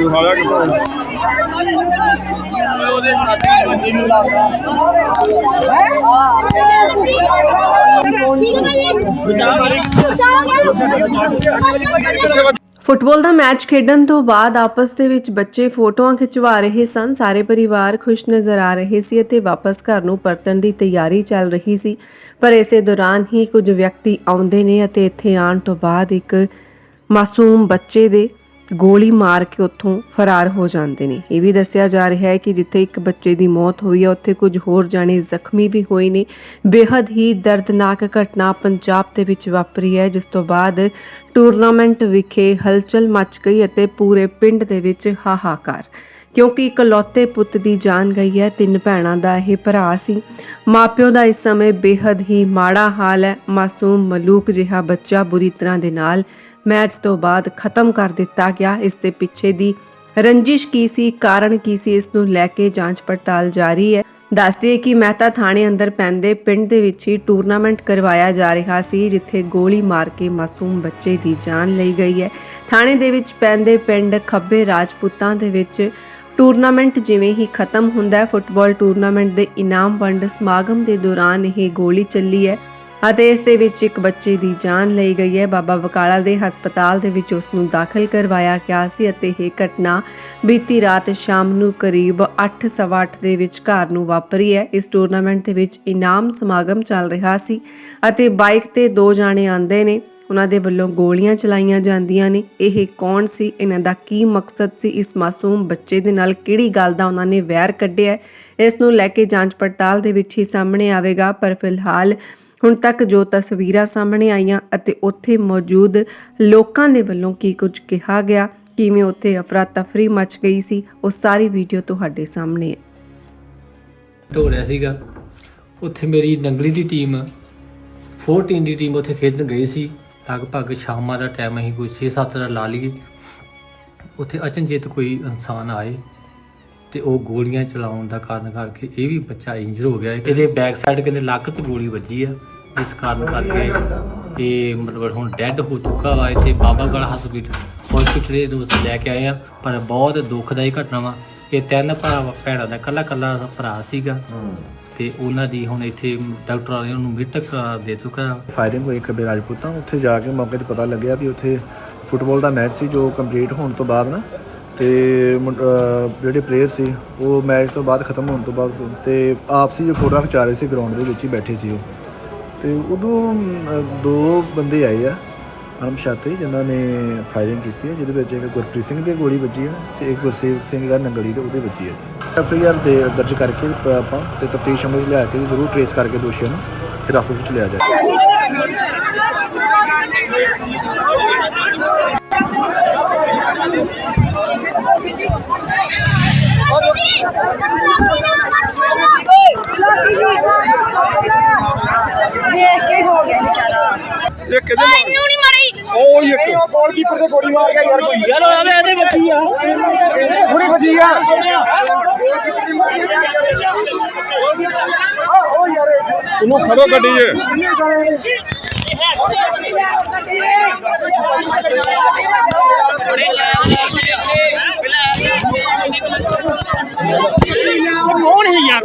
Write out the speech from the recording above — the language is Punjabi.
ਮੈਨੂੰ ਹਾਲਿਆ ਕਿੱਥੋਂ? ਫੁੱਟਬਾਲ ਦਾ ਮੈਚ ਖੇਡਣ ਤੋਂ ਬਾਅਦ ਆਪਸ ਦੇ ਵਿੱਚ ਬੱਚੇ ਫੋਟੋਆਂ ਖਿਚਵਾ ਰਹੇ ਸਨ। ਸਾਰੇ ਪਰਿਵਾਰ ਖੁਸ਼ ਨਜ਼ਰ ਆ ਰਹੇ ਸੀ ਅਤੇ ਵਾਪਸ ਘਰ ਨੂੰ ਪਰਤਣ ਦੀ ਤਿਆਰੀ ਚੱਲ ਰਹੀ ਸੀ। ਪਰ ਇਸੇ ਦੌਰਾਨ ਹੀ ਕੁਝ ਵਿਅਕਤੀ ਆਉਂਦੇ ਨੇ ਅਤੇ ਇੱਥੇ ਆਉਣ ਤੋਂ ਬਾਅਦ ਇੱਕ ਮਾਸੂਮ ਬੱਚੇ ਦੇ ਗੋਲੀ ਮਾਰ ਕੇ ਉੱਥੋਂ ਫਰਾਰ ਹੋ ਜਾਂਦੇ ਨੇ। ਇਹ ਵੀ ਦੱਸਿਆ ਜਾ ਰਿਹਾ ਹੈ ਕਿ ਜਿੱਥੇ ਇੱਕ ਬੱਚੇ ਦੀ ਮੌਤ ਹੋਈ ਹੈ, ਉੱਥੇ ਕੁਝ ਹੋਰ ਜਾਣੇ ਜ਼ਖਮੀ ਵੀ ਹੋਏ ਨੇ। ਬੇहद ਹੀ ਦਰਦਨਾਕ ਘਟਨਾ ਪੰਜਾਬ ਦੇ ਵਿੱਚ ਵਾਪਰੀ ਹੈ, ਜਿਸ ਤੋਂ ਬਾਅਦ ਟੂਰਨਾਮੈਂਟ ਵਿਖੇ ਹਲਚਲ ਮਚ ਗਈ ਅਤੇ ਪੂਰੇ ਪਿੰਡ ਦੇ ਵਿੱਚ ਹਾਹਾਕਾਰ। ਕਿਉਂਕਿ ਇਕਲੌਤੇ ਪੁੱਤ ਦੀ ਜਾਨ ਗਈ ਹੈ, ਤਿੰਨ ਭੈਣਾਂ ਦਾ ਇਹ ਭਰਾ ਸੀ। ਮਾਪਿਓ ਦਾ ਇਸ ਸਮੇਂ ਬੇहद ਹੀ ਮਾੜਾ ਹਾਲ ਹੈ। ਮਾਸੂਮ ਮਲੂਕ ਜਿਹਾ ਬੱਚਾ ਬੁਰੀ ਤਰ੍ਹਾਂ ਦੇ ਨਾਲ ਮੈਚ ਤੋਂ ਬਾਅਦ ਖਤਮ ਕਰ ਦਿੱਤਾ ਗਿਆ। ਇਸ ਦੇ ਪਿੱਛੇ ਦੀ ਰੰਜਿਸ਼ ਕੀ ਸੀ, ਕਾਰਨ ਕੀ ਸੀ, ਇਸ ਨੂੰ ਲੈ ਕੇ ਜਾਂਚ ਪੜਤਾਲ ਜਾਰੀ ਹੈ। ਦੱਸਦੇ ਕਿ ਮਹਿਤਾ ਥਾਣੇ ਅੰਦਰ ਪੈਂਦੇ ਪਿੰਡ ਦੇ ਵਿੱਚ ਹੀ ਟੂਰਨਾਮੈਂਟ ਕਰਵਾਇਆ ਜਾ ਰਿਹਾ ਸੀ, ਜਿੱਥੇ ਗੋਲੀ ਮਾਰ ਕੇ ਮਾਸੂਮ ਬੱਚੇ ਦੀ ਜਾਨ ਲਈ ਗਈ ਹੈ। ਥਾਣੇ ਦੇ ਵਿੱਚ ਪੈਂਦੇ ਪਿੰਡ ਖੱਬੇ ਰਾਜਪੂਤਾਂ ਦੇ ਵਿੱਚ ਟੂਰਨਾਮੈਂਟ ਜਿਵੇਂ ਹੀ ਖਤਮ ਹੁੰਦਾ ਹੈ, ਫੁੱਟਬਾਲ ਟੂਰਨਾਮੈਂਟ ਦੇ ਇਨਾਮ ਵੰਡ ਸਮਾਗਮ ਦੇ ਦੌਰਾਨ ਇਹ ਗੋਲੀ ਚੱਲੀ ਹੈ। ਅਤੇ ਇਸ ਦੇ ਵਿੱਚ ਇੱਕ ਬੱਚੇ ਦੀ ਜਾਨ ਲਈ ਗਈ ਹੈ। ਬਾਬਾ ਬਕਾਲਾ ਦੇ ਹਸਪਤਾਲ ਦੇ ਵਿੱਚ ਉਸ ਨੂੰ ਦਾਖਲ ਕਰਵਾਇਆ ਗਿਆ ਸੀ ਅਤੇ ਇਹ ਘਟਨਾ ਬੀਤੀ ਰਾਤ ਸ਼ਾਮ ਨੂੰ ਕਰੀਬ 8:30 ਦੇ ਵਿੱਚ ਘਰ ਨੂੰ ਵਾਪਰੀ ਹੈ। ਇਸ ਟੂਰਨਾਮੈਂਟ ਦੇ ਵਿੱਚ ਇਨਾਮ ਸਮਾਗਮ ਚੱਲ ਰਿਹਾ ਸੀ ਅਤੇ ਬਾਈਕ ਤੇ ਦੋ ਜਾਣੇ ਆਂਦੇ ਨੇ। ਉਹਨਾਂ ਦੇ ਵੱਲੋਂ ਗੋਲੀਆਂ ਚਲਾਈਆਂ ਜਾਂਦੀਆਂ ਨੇ। ਇਹ ਕੌਣ ਸੀ? ਇਹਨਾਂ ਦਾ ਕੀ ਮਕਸਦ ਸੀ? ਇਸ ਮਾਸੂਮ ਬੱਚੇ ਦੇ ਨਾਲ ਕਿਹੜੀ ਗੱਲ ਦਾ ਉਹਨਾਂ ਨੇ ਵੈਰ ਕੱਢਿਆ ਇਸ ਨੂੰ ਲੈ ਕੇ ਜਾਂਚ ਪੜਤਾਲ ਦੇ ਵਿੱਚ ਹੀ ਸਾਹਮਣੇ ਆਵੇਗਾ, ਪਰ ਫਿਲਹਾਲ ਹੁਣ ਤੱਕ ਜੋ ਤਸਵੀਰਾਂ ਸਾਹਮਣੇ ਆਈਆਂ ਅਤੇ ਉੱਥੇ ਮੌਜੂਦ ਲੋਕਾਂ ਦੇ ਵੱਲੋਂ ਕੀ ਕੁਝ ਕਿਹਾ ਗਿਆ, ਕਿਵੇਂ ਉੱਥੇ ਅਫਰਾ ਤਫਰੀ ਮਚ ਗਈ ਸੀ, ਉਹ ਸਾਰੀ ਵੀਡੀਓ ਤੁਹਾਡੇ ਸਾਹਮਣੇ ਹੈ। ਹੋ ਰਿਹਾ ਸੀਗਾ। ਉੱਥੇ ਮੇਰੀ ਨੰਗਲੀ ਦੀ ਟੀਮ 14 ਦੀ ਟੀਮ ਉੱਥੇ ਖੇਡਣ ਗਈ ਸੀ। ਲਗਭਗ ਸ਼ਾਮਾਂ ਦਾ ਟਾਈਮ ਅਸੀਂ ਕੋਈ 6-7 ਦਾ ਲਾ ਲਈਏ। ਉੱਥੇ ਅਚਨਚੇਤ ਕੋਈ ਇਨਸਾਨ ਆਏ। ਤੇ ਉਹ ਗੋਲੀਆਂ ਚਲਾਉਣ ਦਾ ਕਾਰਨ ਕਰਕੇ ਇਹ ਵੀ ਬੱਚਾ ਇੰਜਰ ਹੋ ਗਿਆ। ਇਹਦੇ ਬੈਕ ਸਾਈਡ ਕਹਿੰਦੇ ਲੱਕ 'ਚ ਗੋਲੀ ਵੱਜੀ ਆ, ਜਿਸ ਕਾਰਨ ਕਰਕੇ ਇਹ ਮਤਲਬ ਹੁਣ ਡੈੱਡ ਹੋ ਚੁੱਕਾ ਵਾ ਇੱਥੇ ਬਾਬਾ ਗੜ ਹਸਪੀਟਲ ਹਸਪੀਟਲ ਇਹਨੂੰ ਅਸੀਂ ਲੈ ਕੇ ਆਏ ਆ। ਪਰ ਬਹੁਤ ਦੁਖਦਾਈ ਘਟਨਾ ਵਾ। ਇਹ ਤਿੰਨ ਭਰਾ ਭੈਣਾਂ ਦਾ ਕੱਲਾ ਕੱਲਾ ਭਰਾ ਸੀਗਾ। ਤੇ ਉਹਨਾਂ ਦੀ ਹੁਣ ਇੱਥੇ ਡਾਕਟਰ ਵਾਲਿਆਂ ਨੂੰ ਮ੍ਰਿਤਕ ਕਰਾਰ ਦੇ ਚੁੱਕਾ। ਫਾਇਰਿੰਗ ਹੋਈ ਖੱਬੇ ਰਾਜਪੂਤਾਂ, ਉੱਥੇ ਜਾ ਕੇ ਮੌਕੇ ਤੇ ਪਤਾ ਲੱਗਿਆ ਵੀ ਉੱਥੇ ਫੁੱਟਬਾਲ ਦਾ ਮੈਚ ਸੀ ਜੋ ਕੰਪਲੀਟ ਹੋਣ ਤੋਂ ਬਾਅਦ ਨਾ। ਤੇ ਜਿਹੜੇ ਪਲੇਅਰ ਸੀ, ਉਹ ਮੈਚ ਤੋਂ ਬਾਅਦ ਖਤਮ ਹੋਣ ਤੋਂ ਬਾਅਦ ਤੇ ਆਪਸੀ ਜੋ ਫੋਟੋਆਂ ਖਿਚਾ ਰਹੇ ਸੀ ਗਰਾਊਂਡ ਦੇ ਵਿੱਚ ਹੀ ਬੈਠੇ ਸੀ ਉਹ। ਤੇ ਉਦੋਂ ਦੋ ਬੰਦੇ ਆਏ ਆ ਅਣਪਛਾਤੇ ਜਿਨ੍ਹਾਂ ਨੇ ਫਾਇਰਿੰਗ ਕੀਤੀ ਹੈ ਜਿਹਦੇ ਵਿੱਚ ਇੱਕ ਗੁਰਪ੍ਰੀਤ ਸਿੰਘ ਦੀ ਗੋਲੀ ਵੱਜੀ ਹੈ ਤੇ ਇੱਕ ਗੁਰਸੇਵਕ ਸਿੰਘ ਜਿਹੜਾ ਨੰਗਲੀ ਦੇ ਉਹਦੇ ਵੱਜੀ ਹੈ ਐਫ ਆਈ ਆਰ ਦੇ ਦਰਜ ਕਰਕੇ ਆਪਾਂ ਤੇ ਤਫਤੀਸ਼ ਅਮਲ ਲਿਆ ਕੇ ਜ਼ਰੂਰ ਟ੍ਰੇਸ ਕਰਕੇ ਦੋਸ਼ੀਆਂ ਨੂੰ ਹਿਰਾਸਤ ਵਿੱਚ ਲਿਆ ਜਾਏ। ਵੇਖ ਕੇ ਹੋ ਗਿਆ ਵਿਚਾਰਾ ਇਹ ਕਿਹਦੇ ਨਾਲ? ਨਹੀਂ ਮੜੀ ਉਹ ਹੀ ਇੱਕ। ਗੋਲਕੀਪਰ ਤੇ ਗੋਲੀ ਮਾਰ ਗਿਆ ਯਾਰ ਕੋਈ। ਯਾਰ ਆਵੇ ਇਹਦੇ ਵੱਜੀ ਆ। ਇਹਦੇ ਥੋੜੀ ਵੱਜੀ ਆ। ਉਹ ਯਾਰ ਇਹਨੂੰ ਖੜੋ ਗੱਡੀ 'ਚ। ਕੌਣ ਹੈ ਯਾਰ?